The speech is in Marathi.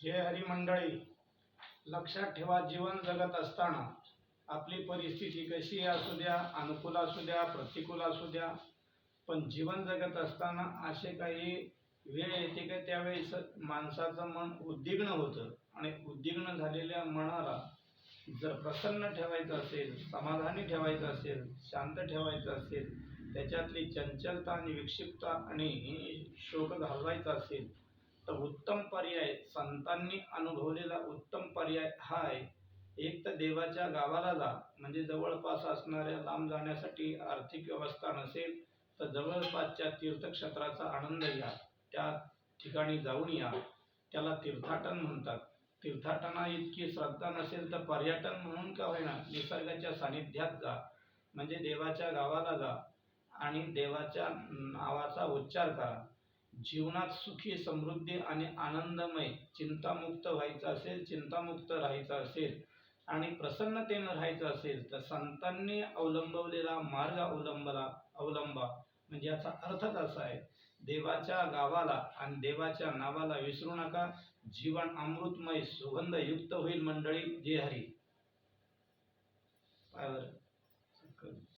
जय हरी मंडळी लक्षात ठेवा जीवन जगत असताना आपली परिस्थिती कशी असू द्या अनुकूल असू द्या प्रतिकूल असू द्या. पण जीवन जगत असताना असे काही वेळ येते का? त्यावेळेस माणसाचं मन उद्विग्न होतं. आणि उद्विग्न झालेल्या मनाला जर प्रसन्न ठेवायचं असेल समाधानी ठेवायचं असेल शांत ठेवायचं असेल त्याच्यातली चंचलता आणि विक्षिप्तता आणि शोक घालवायचा असेल तर उत्तम पर्याय संतांनी अनुभवलेला उत्तम पर्याय हा आहे. एक तर देवाच्या गावाला जा म्हणजे जवळपास असणाऱ्या लांब जाण्यासाठी आर्थिक व्यवस्था नसेल तर जवळपासच्या तीर्थक्षेत्राचा आनंद घ्या. त्या ठिकाणी जाऊन या. त्याला तीर्थाटन म्हणतात. तीर्थाटना इतकी श्रद्धा नसेल तर पर्यटन म्हणून का होईना? निसर्गाच्या सानिध्यात जा. म्हणजे देवाच्या गावाला जा आणि देवाच्या नावाचा उच्चार करा. जीवनात सुखी समृद्धी आणि आनंदमय चिंतामुक्त व्हायचं असेल चिंतामुक्त राहायचं असेल आणि प्रसन्नतेनं राहायचं असेल तर संतांनी अवलंबवलेला मार्ग अवलंबला अवलंबा. म्हणजे याचा अर्थच असा आहे देवाच्या गावाला आणि देवाच्या नावाला विसरू नका. जीवन अमृतमय सुगंधयुक्त होईल मंडळी. जे हरी.